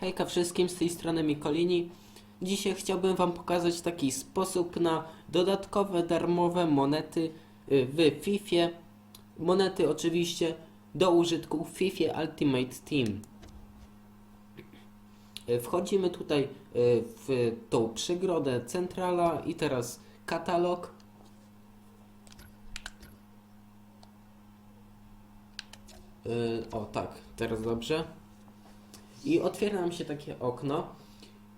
Hejka wszystkim, z tej strony Mikolini. Dzisiaj chciałbym Wam pokazać taki sposób na dodatkowe darmowe monety y, w FIFA. Monety oczywiście do użytku w FIFA Ultimate Team. Y, Wchodzimy tutaj y, w tą przygrodę centrala i teraz katalog. O tak, teraz dobrze. I otwiera nam się takie okno,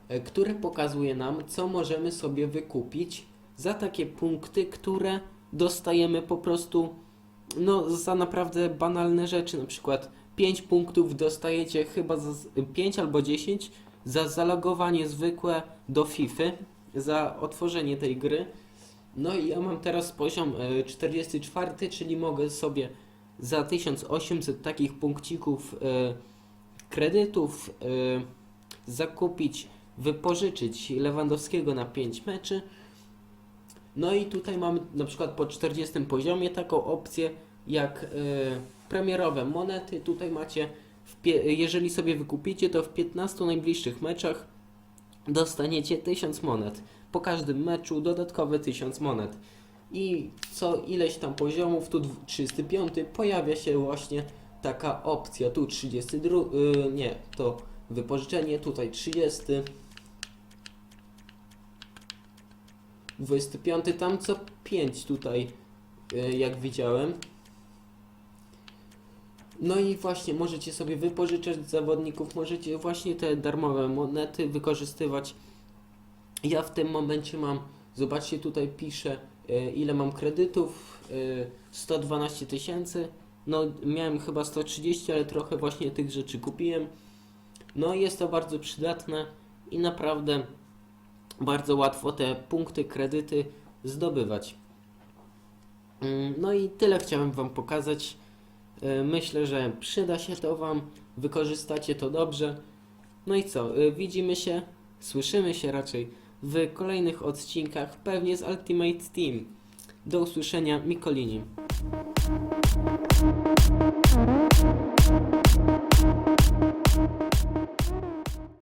e, które pokazuje nam, co możemy sobie wykupić za takie punkty, które dostajemy po prostu no, za naprawdę banalne rzeczy. Na przykład 5 punktów dostajecie chyba za 5 albo 10 za zalogowanie zwykłe do FIFA, za otworzenie tej gry. No i ja mam teraz poziom e, 44, czyli mogę sobie za 1800 takich punkcików e, kredytów y, zakupić, wypożyczyć Lewandowskiego na 5 meczy. No i tutaj mamy na przykład po 40 poziomie taką opcję jak y, premierowe monety. Tutaj macie, jeżeli sobie wykupicie, to w 15 najbliższych meczach dostaniecie 1000 monet. Po każdym meczu dodatkowe 1000 monet. I co ileś tam poziomów, tu dw- 35 pojawia się właśnie taka opcja. Tu 32, yy, nie, to wypożyczenie, tutaj 30. 25, tam co 5 tutaj, yy, jak widziałem. No i właśnie możecie sobie wypożyczać zawodników, możecie właśnie te darmowe monety wykorzystywać. Ja w tym momencie mam, zobaczcie tutaj piszę ile mam kredytów, e, 112 tysięcy. No miałem chyba 130, ale trochę właśnie tych rzeczy kupiłem. No jest to bardzo przydatne i naprawdę bardzo łatwo te punkty, kredyty zdobywać. Mm, No i tyle chciałem Wam pokazać. E, Myślę, że przyda się to Wam, wykorzystacie to dobrze. No i co, e, widzimy się, słyszymy się raczej w kolejnych odcinkach, pewnie z Ultimate Team. Do usłyszenia, Mikolini.